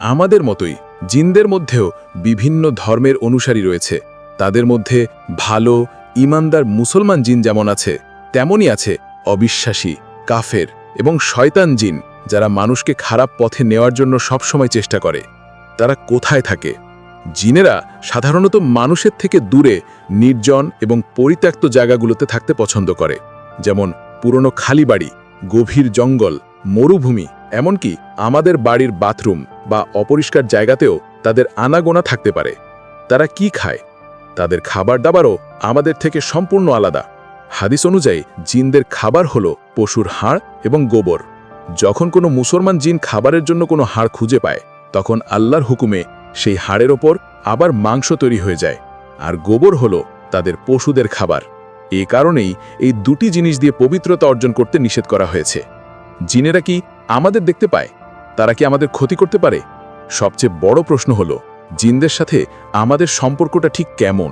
আমাদের মতোই জিনদের মধ্যেও বিভিন্ন ধর্মের অনুসারী রয়েছে। তাদের মধ্যে ভালো, ইমানদার মুসলমান জিন যেমন আছে, তেমনই আছে অবিশ্বাসী, কাফের এবং শয়তান জিন যারা মানুষকে খারাপ পথে নেওয়ার জন্য সবসময় চেষ্টা করে। তারা কোথায় থাকে? জিনেরা সাধারণত মানুষের থেকে দূরে, নির্জন এবং পরিত্যক্ত জায়গাগুলোতে থাকতে পছন্দ করে। যেমন পুরনো খালি বাড়ি, গভীর জঙ্গল, মরুভূমি, এমনকি আমাদের বাড়ির বাথরুম। বা অপরিষ্কার জায়গাতেও তাদের আনাগোনা থাকতে পারে। তারা কি খায়? তাদের খাবার দাবারও আমাদের থেকে সম্পূর্ণ আলাদা। হাদিস অনুযায়ী, জিনদের খাবার হলো পশুর হাড় এবং গোবর। যখন কোনো মুসলমান জিন খাবারের জন্য কোনো হাড় খুঁজে পায়, তখন আল্লাহর হুকুমে সেই হাড়ের ওপর আবার মাংস তৈরি হয়ে যায়। আর গোবর হলো তাদের পশুদের খাবার। এ কারণেই এই দুটি জিনিস দিয়ে পবিত্রতা অর্জন করতে নিষেধ করা হয়েছে। জিনেরা কি আমাদের দেখতে পায়? তারা কি আমাদের ক্ষতি করতে পারে? সবচেয়ে বড় প্রশ্ন হলো, জিনদের সাথে আমাদের সম্পর্কটা ঠিক কেমন?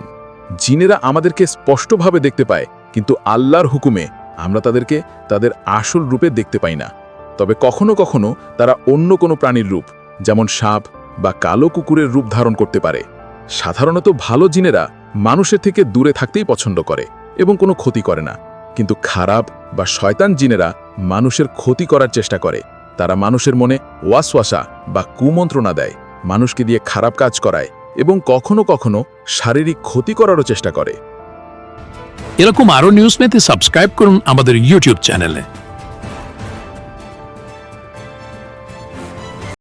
জিনেরা আমাদেরকে স্পষ্টভাবে দেখতে পায়, কিন্তু আল্লাহর হুকুমে আমরা তাদেরকে তাদের আসল রূপে দেখতে পাই না। তবে কখনো কখনো তারা অন্য কোনো প্রাণীর রূপ, যেমন সাপ বা কালো কুকুরের রূপ ধারণ করতে পারে। সাধারণত ভালো জিনেরা মানুষের থেকে দূরে থাকতেই পছন্দ করে এবং কোনো ক্ষতি করে না। কিন্তু খারাপ বা শয়তান জিনেরা মানুষের ক্ষতি করার চেষ্টা করে। তারা মানুষের মনে ওয়াসওয়াসা বা কুমন্ত্রণা দেয়, মানুষকে দিয়ে খারাপ কাজ করায় এবং কখনো কখনো শারীরিক ক্ষতি করারও চেষ্টা করে। এরকম আরও নিউজ পেতে সাবস্ক্রাইব করুন আমাদের ইউটিউব চ্যানেলে।